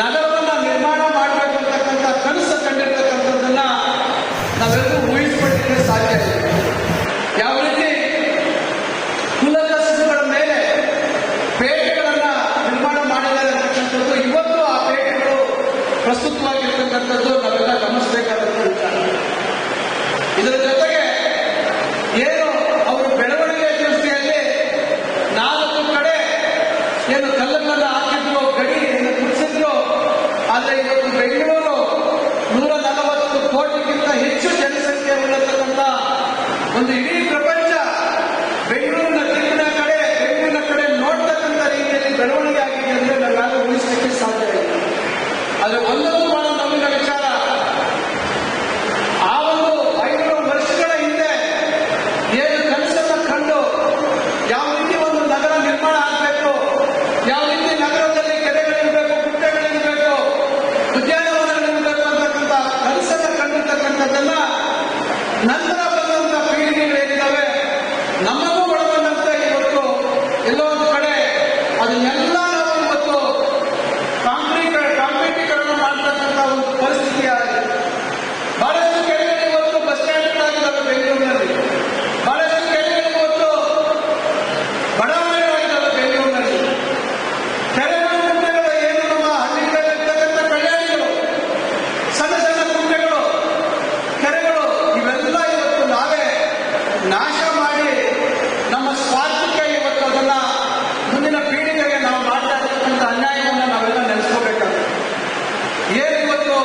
ನಗರವನ್ನು ನಿರ್ಮಾಣ ಮಾಡಬೇಕು ಕನಸು ಕಂಡಿರ್ತಕ್ಕಂಥದ್ದನ್ನ ನಾವೆಲ್ಲರೂ ಉಳಿಸ್ಪಡಿಸಲಿಕ್ಕೆ ಸಾಧ್ಯ ಇದೆ ಯಾವ ರೀತಿ ಕುಲಕಸುಗಳ ಮೇಲೆ ಪೇಟೆಗಳನ್ನ ನಿರ್ಮಾಣ ಮಾಡಿದ್ದಾರೆ ಅಂತಕ್ಕಂಥದ್ದು, ಇವತ್ತು ಆ ಪೇಟೆಗಳು ಪ್ರಸ್ತುತವಾಗಿರ್ತಕ್ಕಂಥದ್ದು ನಾವೆಲ್ಲ ಗಮನಿಸಬೇಕಾದಂಥ ವಿಚಾರ. ಇದರ ಜೊತೆ Quando ele ಎಲ್ಲೊಂದು ಕಡೆ ಅದನ್ನ ಕಲಿಸ್ಕೋಬೇಕಾಗುತ್ತೆ ಏನಿವತ್ತು